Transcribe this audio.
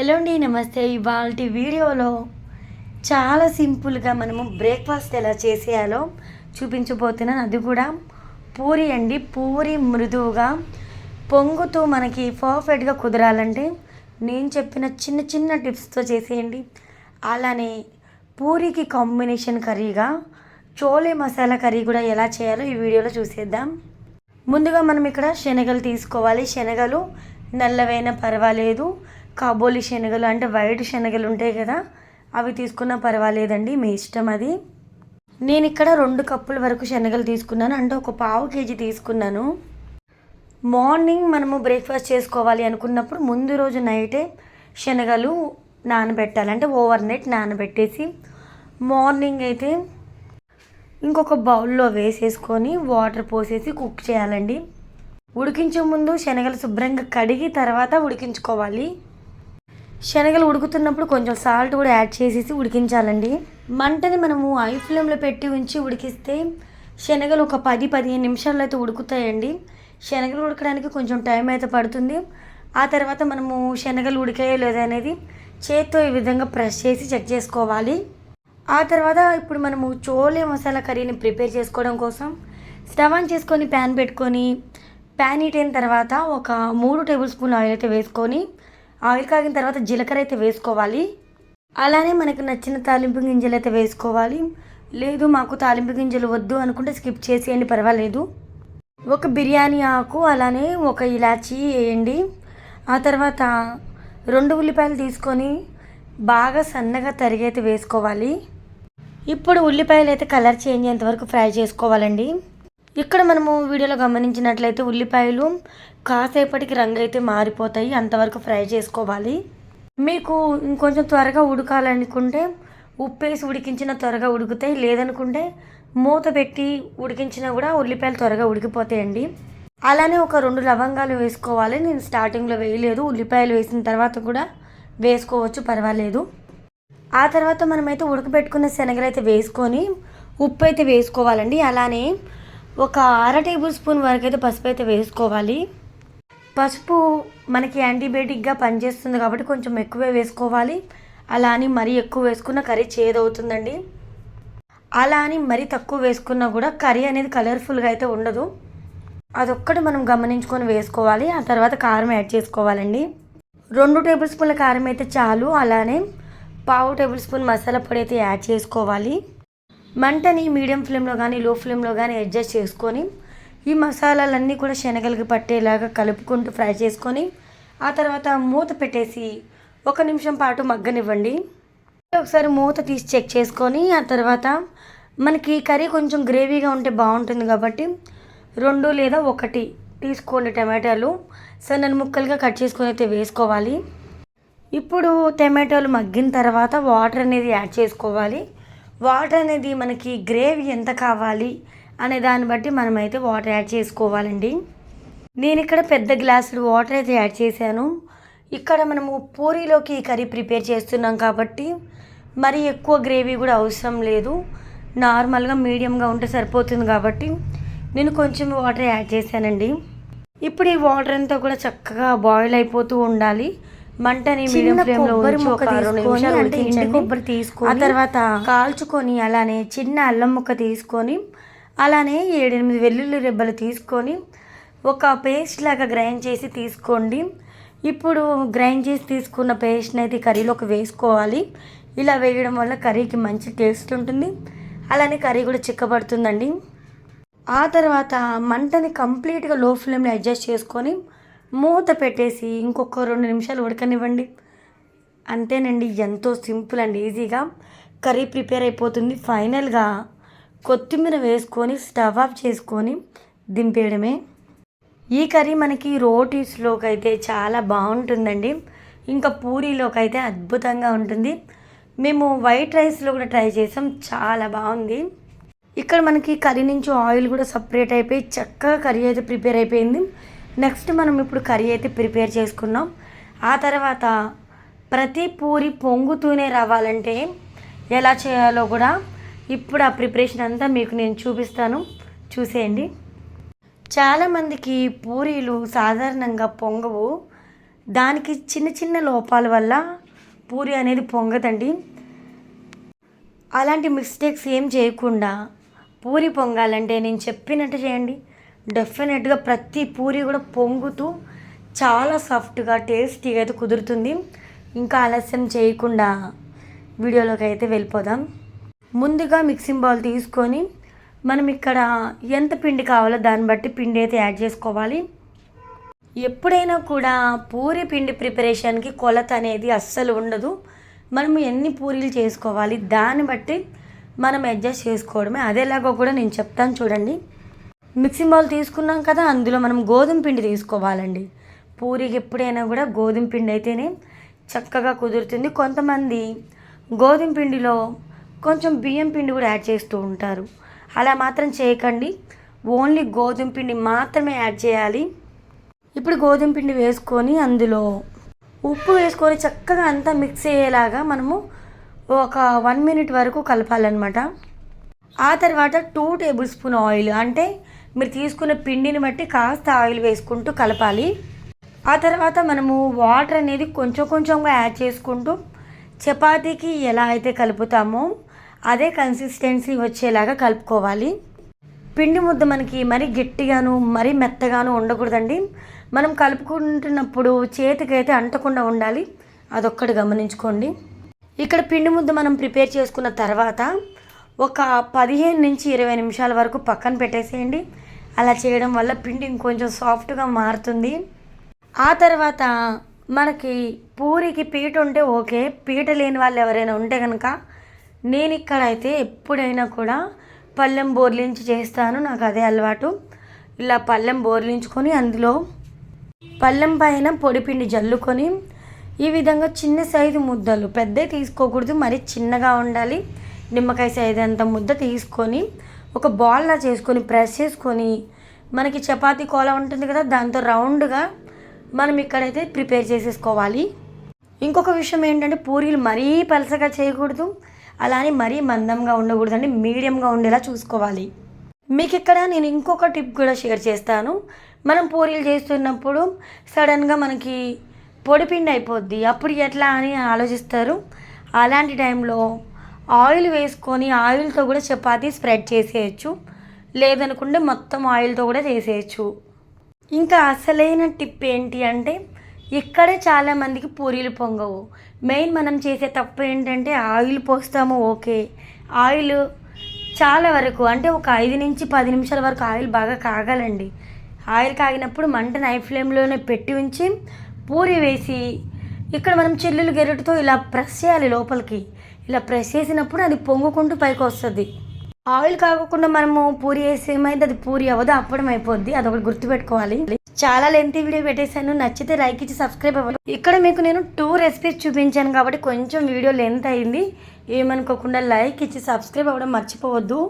Hello అండి నమస్తే. ఇవాళ వీడియోలో చాలా సింపుల్గా మనము బ్రేక్ఫాస్ట్ ఎలా చేసేయాలో చూపించబోతున్నాను. అది కూడా పూరి అండి. పూరి మృదువుగా పొంగుతూ మనకి పర్ఫెక్ట్గా కుదరాలంటే నేను చెప్పిన చిన్న చిన్న టిప్స్తో చేసేయండి. అలానే పూరికి కాంబినేషన్ కర్రీగా చోలే మసాలా కర్రీ కూడా ఎలా చేయాలో ఈ వీడియోలో చూసేద్దాం. ముందుగా మనం ఇక్కడ శనగలు తీసుకోవాలి. శనగలు నల్లవైనా పర్వాలేదు. కాబోలి శనగలు అంటే వైట్ శనగలు ఉంటాయి కదా అవి తీసుకున్నా పర్వాలేదండి మీ ఇష్టం అది. నేను ఇక్కడ రెండు కప్పుల వరకు శనగలు తీసుకున్నాను అంటే ఒక పావు కేజీ తీసుకున్నాను. మార్నింగ్ మనము బ్రేక్ఫాస్ట్ చేసుకోవాలి అనుకున్నప్పుడు ముందు రోజు నైటే శనగలు నానబెట్టాలి అంటే ఓవర్ నైట్ నానబెట్టేసి మార్నింగ్ అయితే ఇంకొక బౌల్లో వేసేసుకొని వాటర్ పోసేసి కుక్ చేయాలండి. ఉడికించే ముందు శనగలు శుభ్రంగా కడిగి తర్వాత ఉడికించుకోవాలి. శనగలు ఉడుకుతున్నప్పుడు కొంచెం సాల్ట్ కూడా యాడ్ చేసేసి ఉడికించాలండి. మంటని మనము ఐ ఫ్లేమ్లో పెట్టి ఉంచి ఉడికిస్తే శనగలు ఒక పది పదిహేను నిమిషాల్లో అయితే ఉడుకుతాయండి. శనగలు ఉడకడానికి కొంచెం టైం అయితే పడుతుంది. ఆ తర్వాత మనము శనగలు ఉడికాయో లేదో అనేది చేత్తో ఈ విధంగా ప్రెస్ చేసి చెక్ చేసుకోవాలి. ఆ తర్వాత ఇప్పుడు మనము చోలే మసాలా కర్రీని ప్రిపేర్ చేసుకోవడం కోసం స్టవ్ ఆన్ చేసుకొని ప్యాన్ పెట్టుకొని ప్యాన్ హీట్ అయిన తర్వాత ఒక మూడు టేబుల్ స్పూన్ ఆయిల్ అయితే వేసుకొని ఆయిల్ కాగిన తర్వాత జీలకర్ర అయితే వేసుకోవాలి. అలానే మనకు నచ్చిన తాలింపు గింజలు అయితే వేసుకోవాలి. లేదు మాకు తాలింపు గింజలు వద్దు అనుకుంటే స్కిప్ చేసేయండి పర్వాలేదు. ఒక బిర్యానీ ఆకు అలానే ఒక ఇలాచీ వేయండి. ఆ తర్వాత రెండు ఉల్లిపాయలు తీసుకొని బాగా సన్నగా తరిగి అయితే వేసుకోవాలి. ఇప్పుడు ఉల్లిపాయలు అయితే కలర్ చేంజ్ అయ్యేంత వరకు ఫ్రై చేసుకోవాలండి. ఇక్కడ మనము వీడియోలో గమనించినట్లయితే ఉల్లిపాయలు కాసేపటికి రంగు అయితే మారిపోతాయి. అంతవరకు ఫ్రై చేసుకోవాలి. మీకు ఇంకొంచెం త్వరగా ఉడకాలనుకుంటే ఉప్పు వేసి ఉడికించిన త్వరగా ఉడుకుతాయి. లేదనుకుంటే మూత పెట్టి ఉడికించినా కూడా ఉల్లిపాయలు త్వరగా ఉడికిపోతాయండి. అలానే ఒక రెండు లవంగాలు వేసుకోవాలి. నేను స్టార్టింగ్లో వేయలేదు. ఉల్లిపాయలు వేసిన తర్వాత కూడా వేసుకోవచ్చు పర్వాలేదు. ఆ తర్వాత మనమైతే ఉడకబెట్టుకున్న శనగలు అయితే వేసుకొని ఉప్పు అయితే వేసుకోవాలండి. అలానే ఒక అర టేబుల్ స్పూన్ వరకు అయితే పసుపు అయితే వేసుకోవాలి. పసుపు మనకి యాంటీబయాటిక్గా పనిచేస్తుంది కాబట్టి కొంచెం ఎక్కువే వేసుకోవాలి. అలా అని మరీ ఎక్కువ వేసుకున్న కర్రీ చేదవుతుందండి. అలా అని మరీ తక్కువ వేసుకున్నా కూడా కర్రీ అనేది కలర్ఫుల్గా అయితే ఉండదు. అదొక్కటి మనం గమనించుకొని వేసుకోవాలి. ఆ తర్వాత కారం యాడ్ చేసుకోవాలండి. రెండు టేబుల్ స్పూన్ల కారం అయితే చాలు. అలానే పావు టేబుల్ స్పూన్ మసాలా పొడి అయితే యాడ్ చేసుకోవాలి. మంటని మీడియం ఫ్లేమ్లో కానీ లో ఫ్లేమ్లో కానీ అడ్జస్ట్ చేసుకొని ఈ మసాలాలన్నీ కూడా శనగలకి పట్టేలాగా కలుపుకుంటూ ఫ్రై చేసుకొని ఆ తర్వాత మూత పెట్టేసి ఒక నిమిషం పాటు మగ్గనివ్వండి. ఒకసారి మూత తీసి చెక్ చేసుకొని ఆ తర్వాత మనకి కర్రీ కొంచెం గ్రేవీగా ఉంటే బాగుంటుంది కాబట్టి రెండు లేదా ఒకటి తీసుకోండి టమాటాలు. సన్నని ముక్కలుగా కట్ చేసుకొని అయితే వేసుకోవాలి. ఇప్పుడు టమాటాలు మగ్గిన తర్వాత వాటర్ అనేది యాడ్ చేసుకోవాలి. వాటర్ అనేది మనకి గ్రేవీ ఎంత కావాలి అనే దాన్ని బట్టి మనమైతే వాటర్ యాడ్ చేసుకోవాలండి. నేను ఇక్కడ పెద్ద గ్లాసులు వాటర్ అయితే యాడ్ చేశాను. ఇక్కడ మనము పూరీలోకి కర్రీ ప్రిపేర్ చేస్తున్నాం కాబట్టి మరి ఎక్కువ గ్రేవీ కూడా అవసరం లేదు. నార్మల్గా మీడియంగా ఉంటే సరిపోతుంది కాబట్టి నేను కొంచెం వాటర్ యాడ్ చేశానండి. ఇప్పుడు ఈ వాటర్ అంతా కూడా చక్కగా బాయిల్ అయిపోతూ ఉండాలి. మంటని మీడియం ఫ్లేమ్లో ఉంచి ఒక రెండు నిమిషాలు ఉడికించండి. కొబ్బరి తీసుకొని ఆ తర్వాత కాల్చుకొని అలానే చిన్న అల్లం ముక్క తీసుకొని అలానే ఏడెనిమిది వెల్లుల్లి రెబ్బలు తీసుకొని ఒక పేస్ట్ లాగా గ్రైండ్ చేసి తీసుకోండి. ఇప్పుడు గ్రైండ్ చేసి తీసుకున్న పేస్ట్ని అయితే కర్రీలోకి వేసుకోవాలి. ఇలా వేయడం వల్ల కర్రీకి మంచి టేస్ట్ ఉంటుంది. అలానే కర్రీ కూడా చిక్కబడుతుందండి. ఆ తర్వాత మంటని కంప్లీట్గా లో ఫ్లేమ్లో అడ్జస్ట్ చేసుకొని మూత పెట్టేసి ఇంకొక రెండు నిమిషాలు ఉడకనివ్వండి. అంతేనండి ఎంతో సింపుల్ అండ్ ఈజీగా కర్రీ ప్రిపేర్ అయిపోతుంది. ఫైనల్గా కొత్తిమీర వేసుకొని స్టవ్ ఆఫ్ చేసుకొని దింపేయడమే. ఈ కర్రీ మనకి రోటీస్లోకి అయితే చాలా బాగుంటుందండి. ఇంకా పూరీలోకి అయితే అద్భుతంగా ఉంటుంది. మేము వైట్ రైస్లో కూడా ట్రై చేసాం చాలా బాగుంది. ఇక్కడ మనకి కర్రీ నుంచి ఆయిల్ కూడా సపరేట్ అయిపోయి చక్కగా కర్రీ అయితే ప్రిపేర్ అయిపోయింది. నెక్స్ట్ మనం ఇప్పుడు కర్రీ అయితే ప్రిపేర్ చేసుకున్నాం. ఆ తర్వాత ప్రతి పూరి పొంగుతూనే రావాలంటే ఎలా చేయాలో కూడా ఇప్పుడు ఆ ప్రిపరేషన్ అంతా మీకు నేను చూపిస్తాను. చూసేయండి. చాలామందికి పూరీలు సాధారణంగా పొంగవు. దానికి చిన్న చిన్న లోపాల వల్ల పూరి అనేది పొంగదండి. అలాంటి మిస్టేక్స్ ఏం చేయకుండా పూరి పొంగాలంటే నేను చెప్పినట్టు చేయండి. డెఫినెట్గా ప్రతి పూరి కూడా పొంగుతూ చాలా సాఫ్ట్గా టేస్టీగా అయితే కుదురుతుంది. ఇంకా ఆలస్యం చేయకుండా వీడియోలోకి అయితే వెళ్ళిపోదాం. ముందుగా మిక్సింగ్ బౌల్ తీసుకొని మనం ఇక్కడ ఎంత పిండి కావాలో దాన్ని బట్టి పిండి అయితే యాడ్ చేసుకోవాలి. ఎప్పుడైనా కూడా పూరి పిండి ప్రిపరేషన్కి కొలత అనేది అస్సలు ఉండదు. మనం ఎన్ని పూరీలు చేసుకోవాలి దాన్ని బట్టి మనం అడ్జస్ట్ చేసుకోవడమే. అదేలాగో కూడా నేను చెప్తాను చూడండి. మిక్సింగ్ బౌల్ తీసుకున్నాం కదా అందులో మనం గోధుమ పిండి తీసుకోవాలండి. పూరికి ఎప్పుడైనా కూడా గోధుమ పిండి అయితేనే చక్కగా కుదురుతుంది. కొంతమంది గోధుమ పిండిలో కొంచెం బియ్యం పిండి కూడా యాడ్ చేస్తూ ఉంటారు. అలా మాత్రం చేయకండి. ఓన్లీ గోధుమ పిండి మాత్రమే యాడ్ చేయాలి. ఇప్పుడు గోధుమ పిండి వేసుకొని అందులో ఉప్పు వేసుకొని చక్కగా అంతా మిక్స్ అయ్యేలాగా మనము ఒక వన్ మినిట్ వరకు కలపాలన్నమాట. ఆ తర్వాత టూ టేబుల్ స్పూన్ ఆయిల్ అంటే మీరు తీసుకున్న పిండిని బట్టి కాస్త ఆయిల్ వేసుకుంటూ కలపాలి. ఆ తర్వాత మనము వాటర్ అనేది కొంచెం కొంచెంగా యాడ్ చేసుకుంటూ చపాతీకి ఎలా అయితే కలుపుతామో అదే కన్సిస్టెన్సీ వచ్చేలాగా కలుపుకోవాలి. పిండి ముద్ద మనకి మరీ గట్టిగాను మరీ మెత్తగాను ఉండకూడదండి. మనం కలుపుకుంటున్నప్పుడు చేతికైతే అంటకుండా ఉండాలి. అదొక్కటి గమనించుకోండి. ఇక్కడ పిండి ముద్ద మనం ప్రిపేర్ చేసుకున్న తర్వాత ఒక పదిహేను నుంచి ఇరవై నిమిషాల వరకు పక్కన పెట్టేసేయండి. అలా చేయడం వల్ల పిండి ఇంకొంచెం సాఫ్ట్గా మారుతుంది. ఆ తర్వాత మనకి పూరికి పీట ఉంటే ఓకే. పీట లేని వాళ్ళు ఎవరైనా ఉంటే కనుక నేను ఇక్కడ అయితే ఎప్పుడైనా కూడా పళ్ళెం బోర్లించి చేస్తాను. నాకు అదే అలవాటు. ఇలా పళ్ళెం బోర్లించుకొని అందులో పళ్ళెం పైన పొడిపిండి జల్లుకొని ఈ విధంగా చిన్న సైజు ముద్దలు పెద్దవి తీసుకోకూడదు. మరి చిన్నగా ఉండాలి. నిమ్మకాయ సైజు అంత ముద్ద తీసుకొని ఒక బాల్లా చేసుకొని ప్రెస్ చేసుకొని మనకి చపాతీ కోల ఉంటుంది కదా దాంతో రౌండ్గా మనం ఇక్కడైతే ప్రిపేర్ చేసేసుకోవాలి. ఇంకొక విషయం ఏంటంటే పూరీలు మరీ పలసగా చేయకూడదు అలానే మరీ మందంగా ఉండకూడదండి మీడియంగా ఉండేలా చూసుకోవాలి. మీకు ఇక్కడ నేను ఇంకొక టిప్ కూడా షేర్ చేస్తాను. మనం పూరీలు చేస్తున్నప్పుడు సడన్గా మనకి పొడిపిండి అయిపోద్ది. అప్పుడు ఎట్లా అని ఆలోచిస్తారు? అలాంటి టైంలో ఆయిల్ వేసుకొని ఆయిల్తో కూడా చపాతీ స్ప్రెడ్ చేసేయచ్చు. లేదనుకుంటే మొత్తం ఆయిల్తో కూడా చేసేయచ్చు. ఇంకా అసలైన టిప్ ఏంటి అంటే ఇక్కడే చాలామందికి పూరీలు పొంగవు. మెయిన్ మనం చేసే తప్పు ఏంటంటే ఆయిల్ పోస్తాము ఓకే. ఆయిల్ చాలా వరకు అంటే ఒక ఐదు నుంచి పది నిమిషాల వరకు ఆయిల్ బాగా కాగాలండి. ఆయిల్ కాగినప్పుడు మంట నై ఫ్లేమ్లోనే పెట్టి ఉంచి పూరి వేసి ఇక్కడ మనం చెల్లులు గెరటితో ఇలా ప్రెస్ చేయాలి లోపలికి. ఇలా ప్రెస్ చేసినప్పుడు అది పొంగుకుంటూ పైకి వస్తుంది. ఆయిల్ కాకుండా మనము పూరి వేసి ఏమైంది? అది పూరి అవ్వదు అప్పడం అయిపోద్ది. అదొకటి గుర్తుపెట్టుకోవాలి. చాలా లెంతీ వీడియో పెట్టేశాను. నచ్చితే లైక్ ఇచ్చి సబ్స్క్రైబ్ అవ్వాలి. ఇక్కడ మీకు నేను టూ రెసిపీస్ చూపించాను కాబట్టి కొంచెం వీడియో లెంత్ అయింది. ఏమనుకోకుండా లైక్ ఇచ్చి సబ్స్క్రైబ్ అవ్వడం మర్చిపోవద్దు.